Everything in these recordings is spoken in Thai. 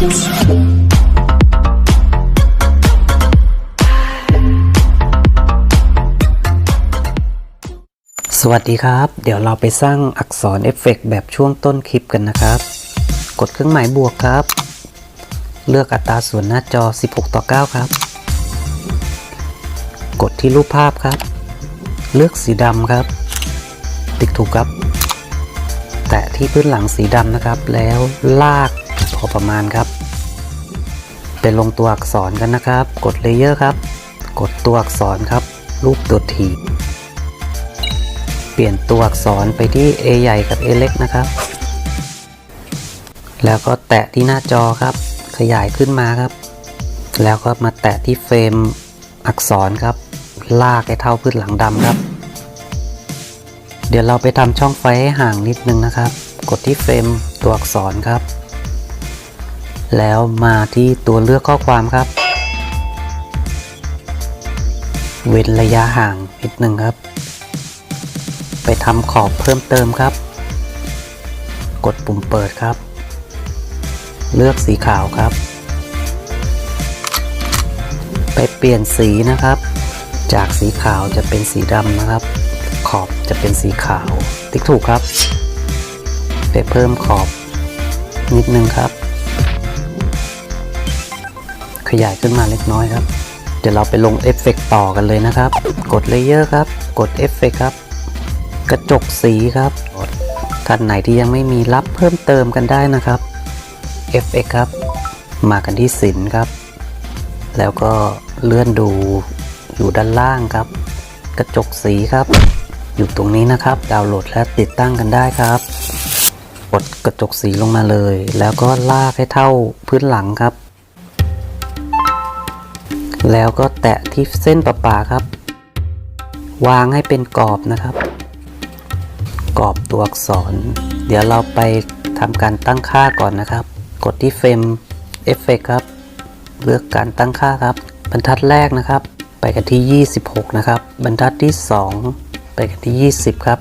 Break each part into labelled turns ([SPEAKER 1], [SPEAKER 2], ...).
[SPEAKER 1] สวัสดีครับ เดี๋ยวเราไปสร้างอักษรเอฟเฟกต์แบบช่วงต้นคลิปกันนะครับ กดเครื่องหมายบวกครับ เลือกอัตราส่วนหน้าจอ 16 ต่อ 9 ครับ กดที่รูปภาพครับ เลือกสีดำครับ ติ๊กถูกครับ แตะที่พื้นหลังสีดำนะครับ แล้วลาก พอประมาณครับไปลงตัวอักษรกันนะครับ กดเลเยอร์ครับ กดตัวอักษรครับ รูปตัวทีเปลี่ยนตัวอักษรไปที่ A ใหญ่กับ A เล็กนะครับ แล้วก็แตะที่หน้าจอครับ ขยายขึ้นมาครับ แล้วก็มาแตะที่เฟรมอักษรครับ ลากให้เท่าพื้นหลังดำครับ เดี๋ยวเราไปทำช่องไฟให้ห่างนิดนึงนะครับ กดที่เฟรมตัวอักษรครับ แล้วมาที่ตัวเลือกข้อความครับ เว้นระยะห่างนิดหนึ่งครับ ไปทำขอบเพิ่มเติมครับ กดปุ่มเปิดครับ เลือกสีขาวครับ ไปเปลี่ยนสีนะครับ จากสีขาวจะเป็นสีดำนะครับ ขอบจะเป็นสีขาว ติ๊กถูกครับ ไปเพิ่มขอบนิดนึงครับ ขยายขึ้นมาเล็กน้อยครับ เดี๋ยวเราไปลงเอฟเฟกต์ต่อกันเลยนะครับ กดเลเยอร์ครับ กดเอฟเฟกต์ครับ กระจกสีครับท่านไหนที่ยังไม่มีรับเพิ่มเติมกันได้นะครับ FX ครับ มากันที่สินครับ แล้วก็เลื่อนดูอยู่ด้านล่างครับ กระจกสีครับ อยู่ตรงนี้นะครับ ดาวน์โหลดและติดตั้งกันได้ครับ กดกระจกสีลงมาเลย แล้วก็ลากให้เท่าพื้นหลังครับ แล้วก็แตะที่เส้นประปาครับ วางให้เป็นกรอบนะครับ กรอบตัวอักษร เดี๋ยวเราไปทำการตั้งค่าก่อนนะครับ กดที่เฟรมเอฟเฟกครับ เลือกการตั้งค่าครับ บรรทัดแรกนะครับ ไปกันที่ 26 นะครับ บรรทัดที่ 2 ไปกันที่ 20 ครับ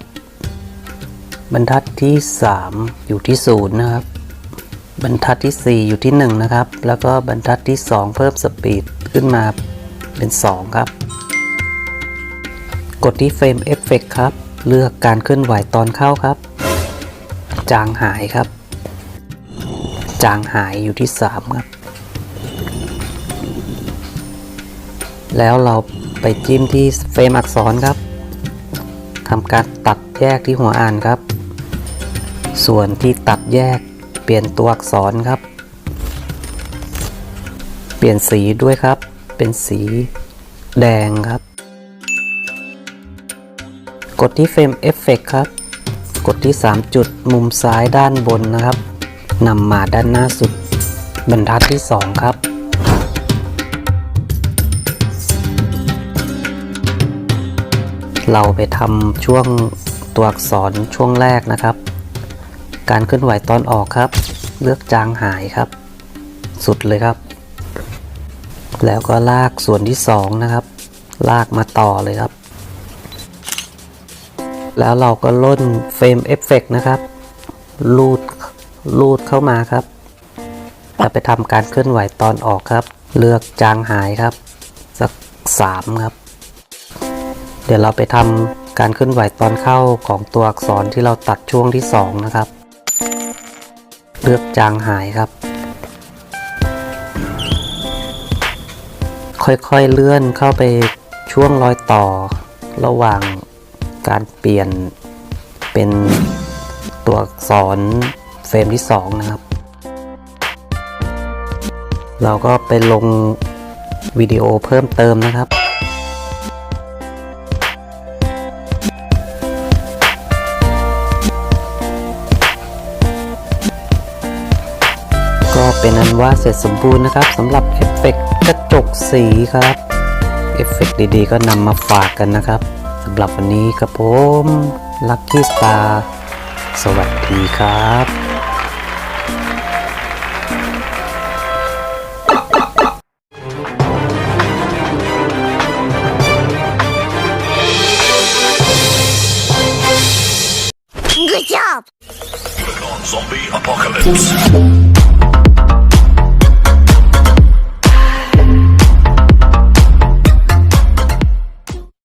[SPEAKER 1] บรรทัดที่ 3 อยู่ที่ 0 นะครับ บรรทัดที่ 4 อยู่ที่ 1 นะครับ แล้วก็บรรทัดที่ 2 เพิ่มสปีดขึ้นมาเป็น 2 ครับ กดที่เฟรมเอฟเฟกครับ เลือกการเคลื่อนไหวตอนเข้าครับ จางหายครับ จางหายอยู่ที่ 3 ครับ แล้วเราไปจิ้มที่เฟรมอักษรครับทำการตัดแยกที่หัวอ่านครับ ส่วนที่ตัดแยก ปลี่ยนตัวอักษรครับ เปลี่ยนสีด้วยครับ เป็นสีแดงครับ กดที่เฟรมเอฟเฟกครับ กดที่ 3 จุดมุมซ้ายด้านบนนะครับนำมาด้านหน้าสุด บรรทัดที่ 2 ครับเราไปทำช่วงตัวอักษรช่วงแรกนะครับ การเคลื่อนไหวตอนออกครับ เลือกจางหายครับ สุดเลยครับ แล้วก็ลากส่วนที่ 2 นะครับ ลากมาต่อเลยครับ แล้วเราก็ล่นเฟรมเอฟเฟกนะครับลูดลูดเข้ามาครับจะไปทำการเคลื่อนไหวตอนออกครับ เลือกจางหายครับ สัก 3 ครับ เดี๋ยวเราไปทำการเคลื่อนไหวตอนเข้าของตัวอักษรที่เราตัดช่วงที่ 2 นะครับ เลือกจางหายครับ ค่อยๆเลื่อนเข้าไปช่วงรอยต่อ ระหว่างการเปลี่ยนเป็นตัวอักษรเฟรมที่ 2 นะครับ เราก็ไปลงวิดีโอเพิ่มเติมนะครับ เป็นอันว่าเสร็จสมบูรณ์นะครับสำหรับเอฟเฟกต์กระจกสีครับเอฟเฟกต์ดีๆ ก็นำมาฝากกันนะครับสำหรับวันนี้ครับผมลัคกี้สตาร์สวัสดีครับ
[SPEAKER 2] Zombie apocalypse.